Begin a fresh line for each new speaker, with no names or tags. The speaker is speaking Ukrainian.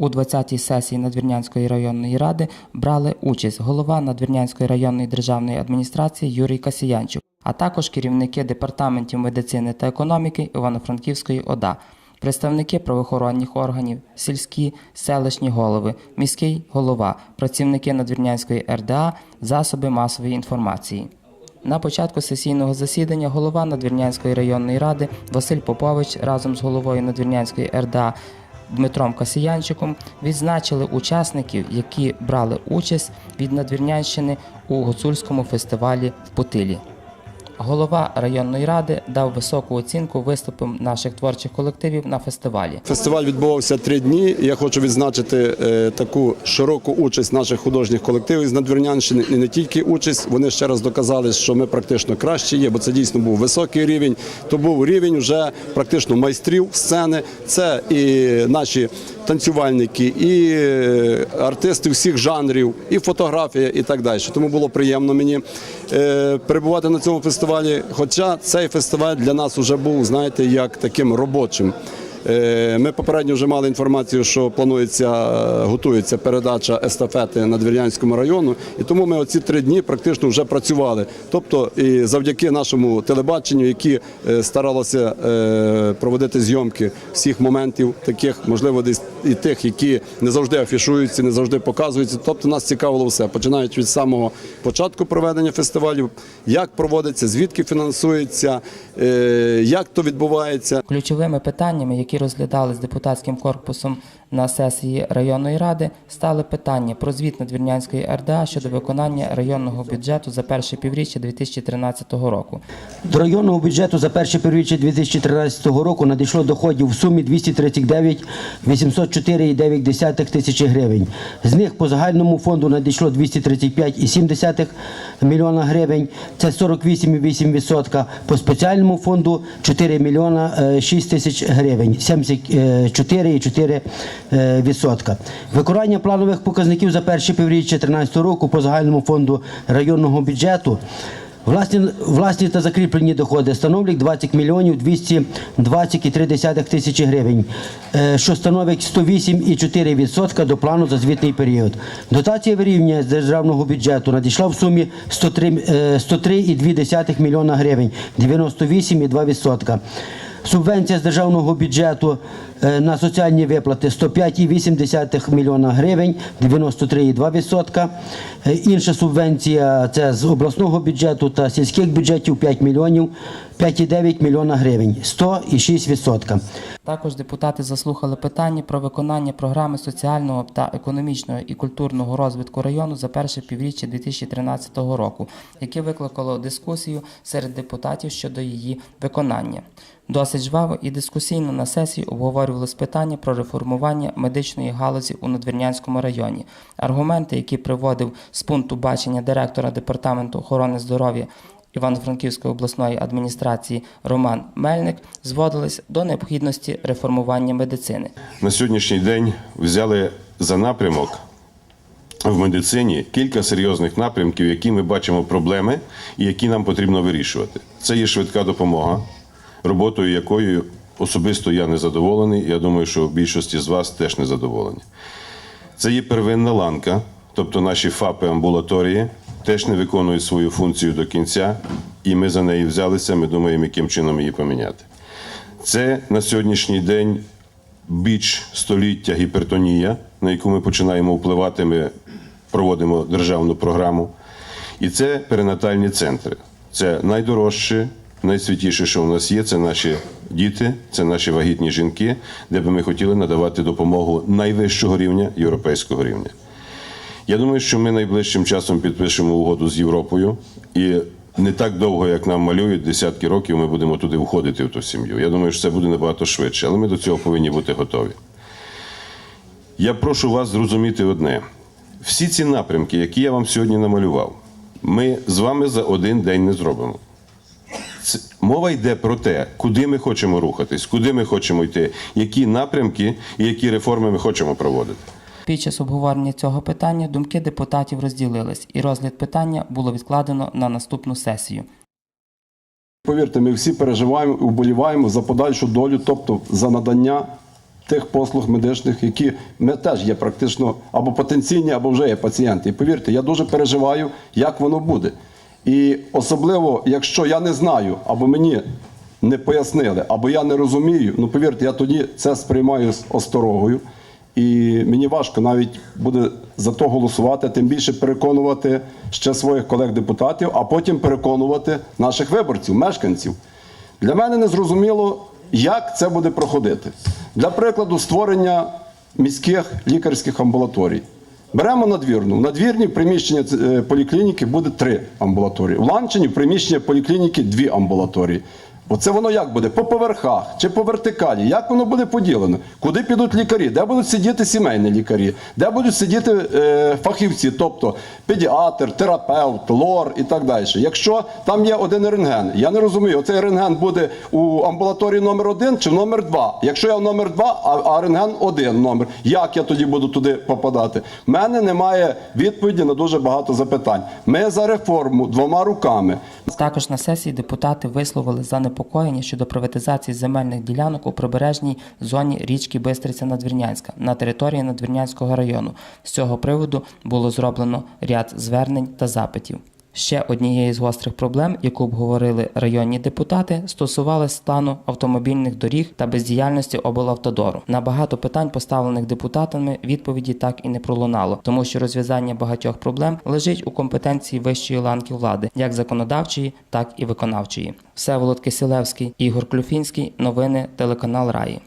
У 20-й сесії Надвірнянської районної ради брали участь голова Надвірнянської районної державної адміністрації Юрій Касіянчук, а також керівники департаментів медицини та економіки Івано-Франківської ОДА, представники правоохоронних органів, сільські, селищні голови, міський голова, працівники Надвірнянської РДА, засоби масової інформації. На початку сесійного засідання голова Надвірнянської районної ради Василь Попович разом з головою Надвірнянської РДА Дмитром Касіянчиком відзначили учасників, які брали участь від Надвірнянщини у гуцульському фестивалі в Путилі. Голова районної ради дав високу оцінку виступам наших творчих колективів на фестивалі.
Фестиваль відбувався три дні. Я хочу відзначити е, таку широку участь наших художніх колективів з Надвірнянщини. І не тільки участь, вони ще раз доказали, що ми практично кращі є, бо це дійсно був високий рівень. То був рівень вже практично майстрів сцени. Це і наші танцювальники, і е, артисти всіх жанрів, і фотографія, і так далі. Тому було приємно мені е, перебувати на цьому фестивалі. Хоча цей фестиваль для нас вже був, знаєте, як таким робочим. Е, Ми попередньо вже мали інформацію, що планується, е, готується передача естафети Надвірнянському району, і тому ми оці три дні практично вже працювали. Тобто, і завдяки нашому телебаченню, які е, старалося проводити зйомки всіх моментів, таких можливо, десь і тих, які не завжди афішуються, не завжди показуються. Тобто нас цікавило все, починаючи від самого початку проведення фестивалю, як проводиться, звідки фінансується, як то відбувається.
Ключовими питаннями, які розглядали з депутатським корпусом на сесії районної ради, стали питання про звіт Надвірнянської РДА щодо виконання районного бюджету за перше півріччя 2013 року.
До районного бюджету за перше півріччя 2013 року надійшло доходів в сумі 239 804,9 тисячі гривень. З них по загальному фонду надійшло 235,7 мільйона гривень, це 48,8%. По спеціальному фонду 4 мільйона е, 6 тисяч гривень, 74,4%. е, відсотка. Виконання планових показників за перше півріччя 2013 року по загальному фонду районного бюджету Власні, власні та закріплені доходи становлять 20 мільйонів 220,3 тисячі гривень, е, що становить 108,4% до плану за звітний період. Дотація вирівнює з державного бюджету надійшла в сумі 103, е, 103,2 мільйона гривень, 98,2%. Субвенція з державного бюджету на соціальні виплати 105,8 мільйона гривень, 93,2%. Е, Інша субвенція це з обласного бюджету та сільських бюджетів 5 мільйонів 5,9 мільйона гривень, 100,6%.
Також депутати заслухали питання про виконання програми соціального та економічного і культурного розвитку району за перше півріччя 2013 року, яке викликало дискусію серед депутатів щодо її виконання. Досить жваво і дискусійно на сесії обговорювалось питання про реформування медичної галузі у Надвірнянському районі. Аргументи, які приводив з пункту бачення директора департаменту охорони здоров'я Івано-Франківської обласної адміністрації Роман Мельник зводились до необхідності реформування медицини.
на сьогоднішній день взяли за напрямок в медицині кілька серйозних напрямків, які ми бачимо проблеми і які нам потрібно вирішувати. Це є швидка допомога, роботою якою особисто я не задоволений. Я думаю, що більшості з вас теж не задоволені. Це є первинна ланка, тобто наші ФАПи амбулаторії теж не виконують свою функцію до кінця, і ми за неї взялися. Ми думаємо, яким чином її поміняти. Це на сьогоднішній день біч століття гіпертонія, на яку ми починаємо впливати. Ми проводимо державну програму. І це перинатальні центри. Це найдорожче, найсвятіше, що у нас є. Це наші діти, це наші вагітні жінки, де би ми хотіли надавати допомогу найвищого рівня європейського рівня. Я думаю, що ми найближчим часом підпишемо угоду з Європою, і не так довго, як нам малюють, десятки років ми будемо туди входити в ту сім'ю. Я думаю, що це буде набагато швидше, але ми до цього повинні бути готові. Я прошу вас зрозуміти одне: всі ці напрямки, які я вам сьогодні намалював, ми з вами за один день не зробимо. Мова йде про те, куди ми хочемо рухатись, куди ми хочемо йти, які напрямки і які реформи ми хочемо проводити.
Під час обговорення цього питання думки депутатів розділились, і розгляд питання було відкладено на наступну сесію.
Повірте, ми всі переживаємо і вболіваємо за подальшу долю, тобто за надання тих послуг медичних, які ми теж є практично або потенційні, або вже є пацієнти. І повірте, я дуже переживаю, як воно буде. І особливо, якщо я не знаю, або мені не пояснили, або я не розумію, ну повірте, я тоді це сприймаю з осторогою. І мені важко навіть буде за то голосувати, тим більше переконувати ще своїх колег-депутатів, а потім переконувати наших виборців, мешканців. Для мене не зрозуміло, як це буде проходити. Для прикладу, створення міських лікарських амбулаторій. Беремо надвірну. В надвірні приміщення е, поліклініки буде три амбулаторії. В Ланчині в приміщення поліклініки дві амбулаторії. Оце воно як буде? По поверхах чи по вертикалі? Як воно буде поділено? Куди підуть лікарі? Де будуть сидіти сімейні лікарі? Де будуть сидіти е, фахівці, тобто педіатр, терапевт, лор і так далі. Якщо там є один рентген, я не розумію, оцей рентген буде у амбулаторії номер один чи номер два. Якщо я в номер два, а, а рентген один номер, як я тоді буду туди попадати? У мене немає відповіді на дуже багато запитань. Ми за реформу двома руками.
Також на сесії депутати висловили занепокоєння щодо приватизації земельних ділянок у прибережній зоні річки Бистриця Надвірнянська на території Надвірнянського району. З цього приводу було зроблено ряд звернень та запитів. Ще однією з гострих проблем, яку обговорили районні депутати, стосувалась стану автомобільних доріг та бездіяльності облавтодору. На багато питань, поставлених депутатами, відповіді так і не пролунало, тому що розв'язання багатьох проблем лежить у компетенції вищої ланки влади, як законодавчої, так і виконавчої. Всеволод Кисилевський, Ігор Клюфінський. Новини телеканал Раї.